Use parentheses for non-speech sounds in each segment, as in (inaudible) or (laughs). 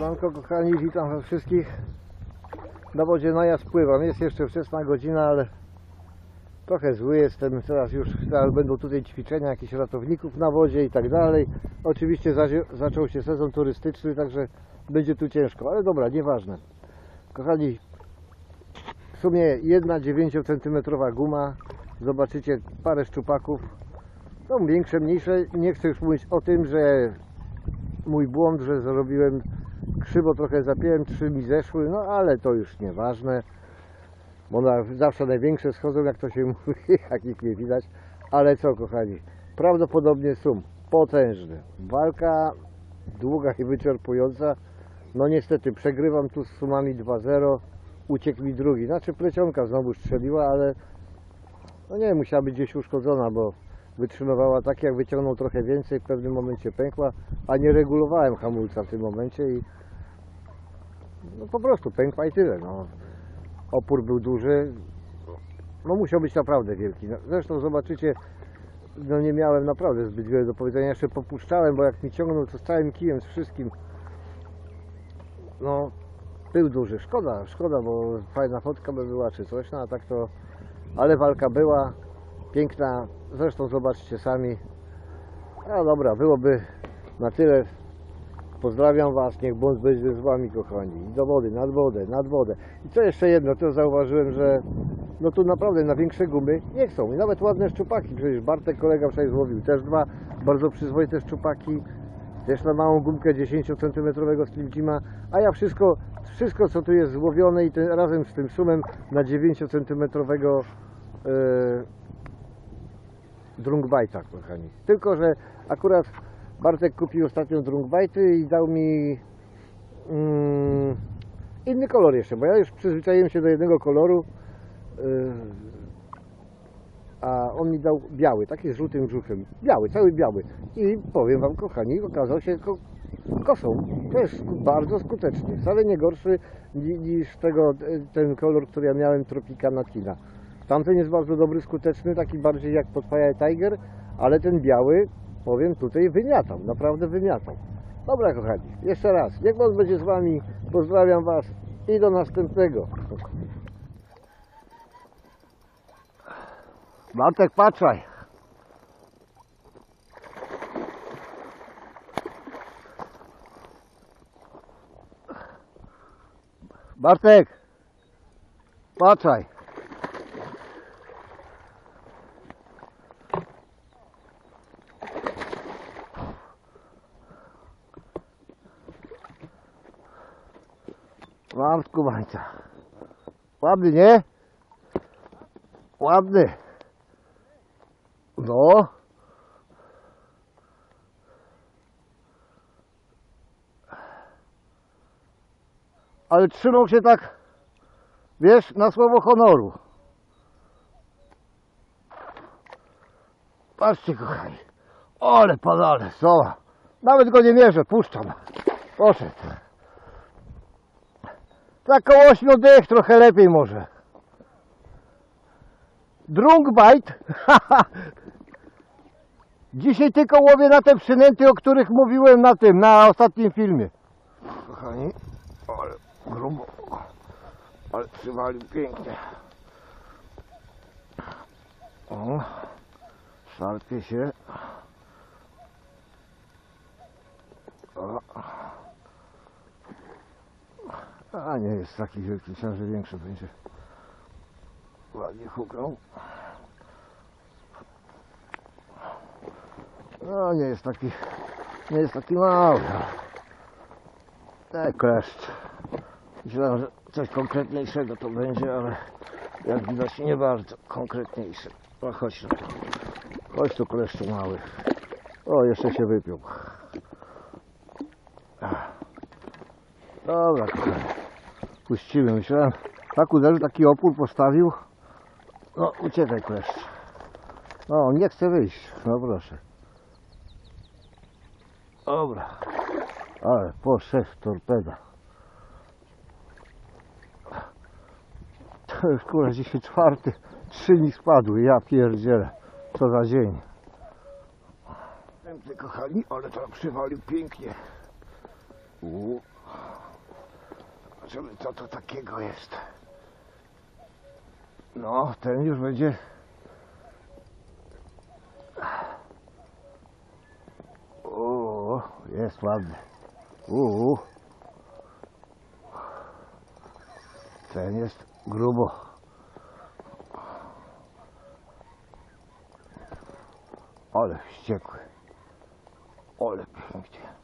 Siemanko kochani, witam wszystkich. Na wodzie najazd pływam. Jest jeszcze wczesna godzina, ale trochę zły jestem. Teraz już teraz będą tutaj ćwiczenia jakichś ratowników na wodzie i tak dalej. Oczywiście zaczął się sezon turystyczny, także będzie tu ciężko, ale dobra, nieważne. Kochani, w sumie jedna 9 cm guma. Zobaczycie parę szczupaków. No większe, mniejsze. Nie chcę już mówić o tym, że mój błąd, że zrobiłem krzywo trochę zapiąłem, trzy mi zeszły, no ale to już nieważne. Bo na, zawsze największe schodzą, jak to się (laughs) mówi, jak ich nie widać. Ale co kochani, prawdopodobnie sum potężny. Walka długa i wyczerpująca. No niestety przegrywam tu z sumami 2-0. Uciekł mi drugi. Znaczy plecionka znowu strzeliła, ale no nie, musiała być gdzieś uszkodzona, bo wytrzymywała tak, jak wyciągnął trochę więcej, w pewnym momencie pękła, a nie regulowałem hamulca w tym momencie i no po prostu pękła i tyle. No. Opór był duży, no musiał być naprawdę wielki. No, Zresztą zobaczycie, no nie miałem naprawdę zbyt wiele do powiedzenia, jeszcze popuszczałem, bo jak mi ciągnął to z całym kijem, z wszystkim, no był duży. Szkoda, szkoda, bo fajna fotka by była czy coś, no a tak to, ale walka była, piękna, zresztą zobaczcie sami. No dobra, byłoby na tyle. Pozdrawiam Was, niech błąd będzie z Wami, kochani. I do wody, nad wodę, nad wodę. I co jeszcze jedno, to zauważyłem, że no tu naprawdę na większe gumy nie chcą. I nawet ładne szczupaki, przecież Bartek kolega wczoraj złowił też dwa bardzo przyzwoite szczupaki. Też na małą gumkę 10 cm Slim Jima, a ja wszystko, wszystko co tu jest złowione i ten, razem z tym sumem na 9 cm yy, kochani. Tylko, że akurat Bartek kupił ostatnio drunkbajty i dał mi mm, inny kolor jeszcze, bo ja już przyzwyczaiłem się do jednego koloru, yy, a on mi dał biały, taki z żółtym brzuchem. Biały, cały biały. I powiem Wam, kochani, okazał się ko jest sku- bardzo skuteczny. Wcale nie gorszy ni- niż tego, e, ten kolor, który ja miałem Tropicana Tina. Tamten jest bardzo dobry, skuteczny, taki bardziej jak Podfire Tiger, ale ten biały, powiem, tutaj wymiatał, naprawdę wymiatał. Dobra kochani, jeszcze raz, niech Bóg będzie z Wami, pozdrawiam Was i do następnego. Bartek, patrzaj. Bartek, patrzaj. Skubańca. Ładny, nie? Ładny. No. Ale trzymał się tak, wiesz, na słowo honoru. Patrzcie, kochani. Ole, padale, soła. Nawet go nie mierzę, puszczam. Poszedł. Tak koło 8 dych, trochę lepiej może. Drunkbite. (laughs) Dzisiaj tylko łowię na te przynęty, o których mówiłem na tym, na ostatnim filmie. Kochani, ale grubo, ale przywalił pięknie. O, szarpie się. O. A nie jest taki wielki, że większy będzie. Ładnie huknął. No nie jest taki, nie jest taki mały. Tak, kleszcz. Myślałem, że coś konkretniejszego to będzie, ale jak widać nie bardzo konkretniejsze. No chodź tu. Chodź tu kleszczu mały. O, jeszcze się wypiął. Dobra, kochani. Puścimy. Myślałem, tak uderzył, taki opór postawił. No, uciekaj kleszcz. No, on nie chce wyjść. No proszę. Dobra. Ale poszedł torpeda. To już kurwa dzisiaj czwarty. Trzy mi spadły. Ja pierdzielę. Co za dzień. Następny kochani, ale to przywalił pięknie. U. Zobaczymy co to takiego jest. No, ten już będzie. O, jest ładny. Uuu. Ten jest grubo. Ale wściekły. Ale pięknie.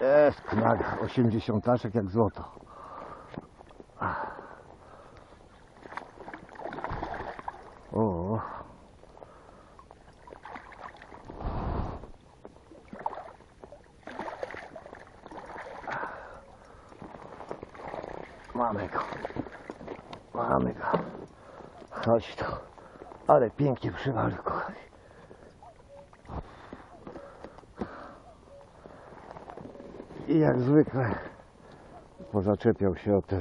Jest knaga. 80 taszek jak złoto. O. Mamy go. Mamy go. Chodź tu. Ale pięknie przywalił, kochani. I jak zwykle pozaczepiał się o ten.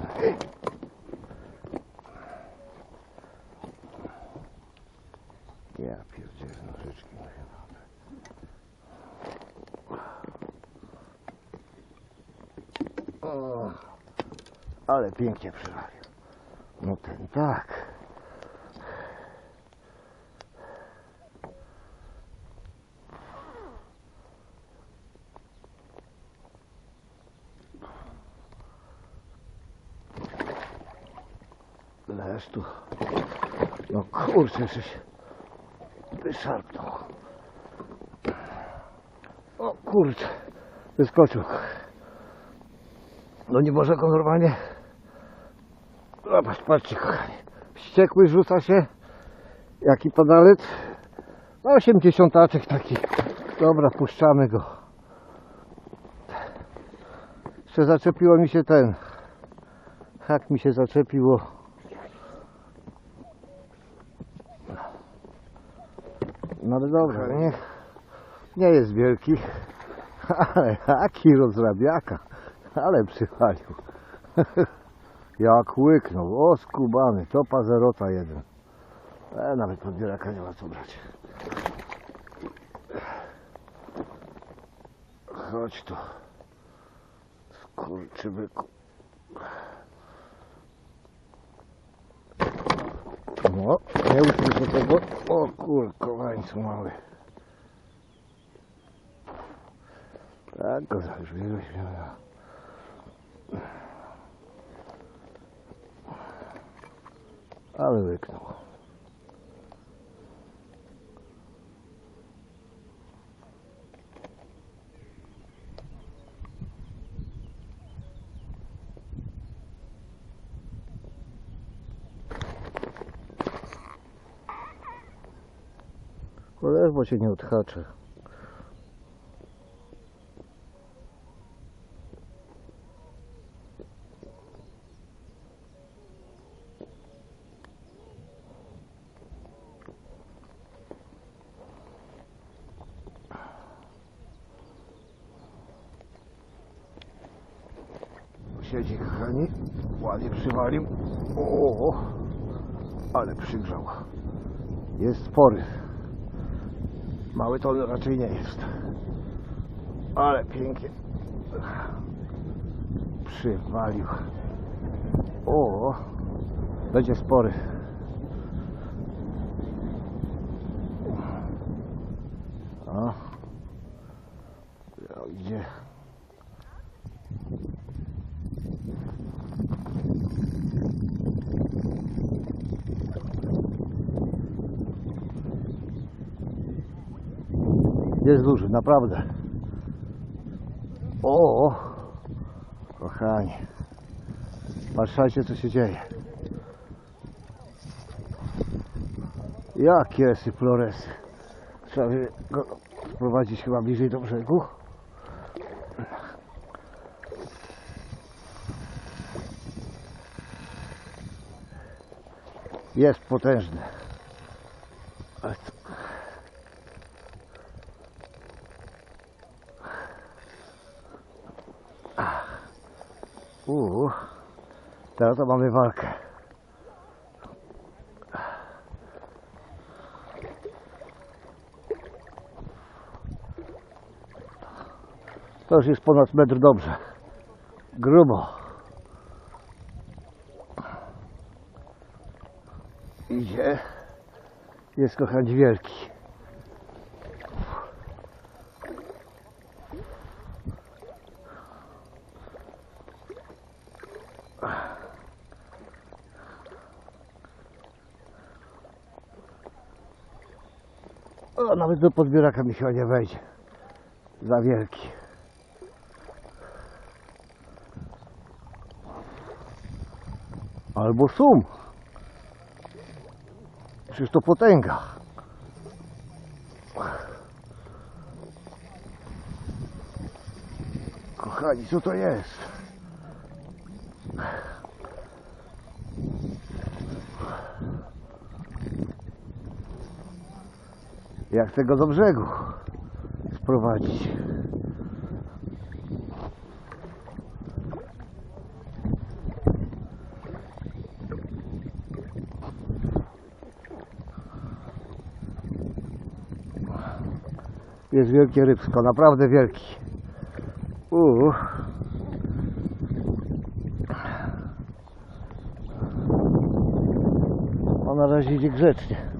Ja pierdzielę nożyczki. no chyba. O, ale pięknie przywalił. No ten tak. Leż tu. No kurczę, żeś wyszarpnął. O kurczę, wyskoczył. No nie może go normalnie. Zobacz, patrzcie kochani. Wściekły rzuca się. Jaki padalec? No 80 taczek taki. Dobra, puszczamy go. Jeszcze zaczepiło mi się ten. Hak mi się zaczepiło. No ale dobra, nie, nie jest wielki, (laughs) ale jaki rozrabiaka, ale przypalił. (laughs) Jak łyknął, o skubany, topa zerota jeden. E, nawet podbieraka nie ma co brać. Chodź tu. Skurczybyku. No, nie do tego. O kurkowańcu mały. Tak go zażyłeś. Ale łyknął. Koleż, bo się nie odhaczę. Siedzi, kochani. Ładnie przywalił. O, ale przygrzał. Jest spory. Mały to raczej nie jest. Ale pięknie. Przywalił. O, będzie spory. O. Ja, Idzie. Jest duży, naprawdę. O, kochani. Patrzajcie, co się dzieje. Jakie syfloresy. Trzeba go sprowadzić chyba bliżej do brzegu. Jest potężny. Teraz to mamy walkę. To już jest ponad metr dobrze. Grubo. Idzie. Jest kochać wielki. O, nawet do podbieraka mi chyba nie wejdzie. Za wielki. Albo sum. Przecież to potęga. Kochani, co to jest? Jak tego do brzegu sprowadzić? Jest wielkie rybsko, naprawdę wielki. Uuu. On na razie idzie grzecznie.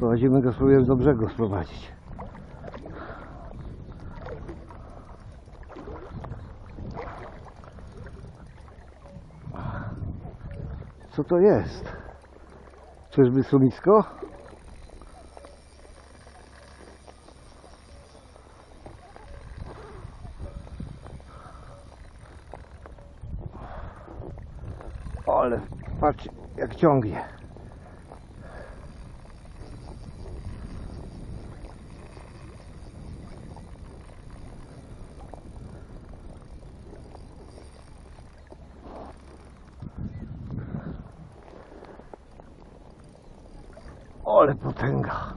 Prowadzimy go, spróbujemy do brzegu sprowadzić. Co to jest? Czyżby sumisko? Ale patrz jak ciągnie. Ale potęga.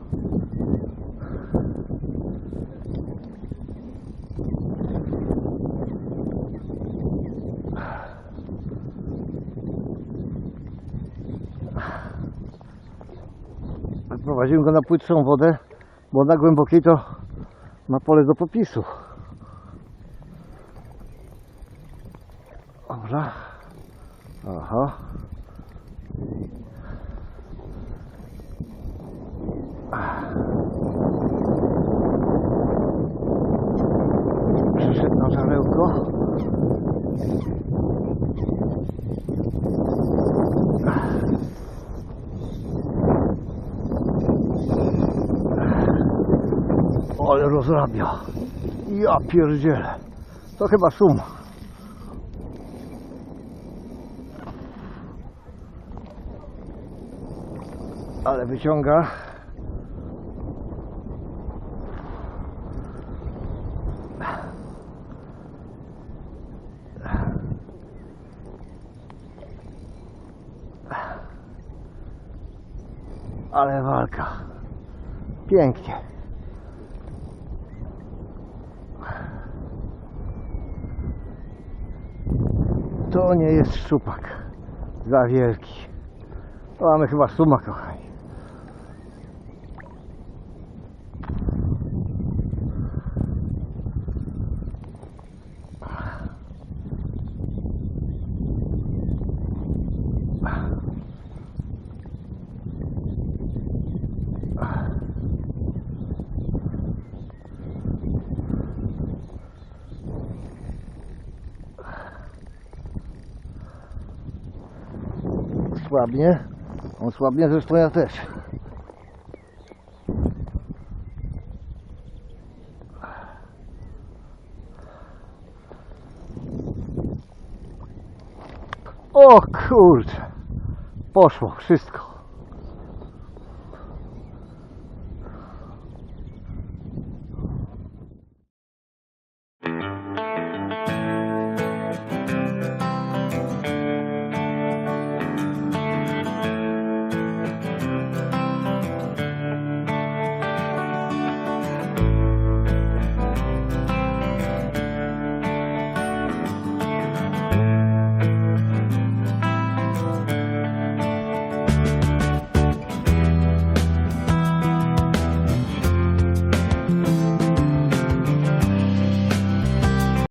Prowadziłem go na płytszą wodę, bo na głębokiej to ma pole do popisu. Dobra. Aha. Przyszedł na żarełko. Ale rozrabia. Ja pierdzielę. To chyba szum. Ale wyciąga. Ale walka. Pięknie. To nie jest szczupak. Za wielki. Mamy chyba suma, kochani. Słabnie. On słabnie, zresztą ja też. O kurczę. Poszło wszystko.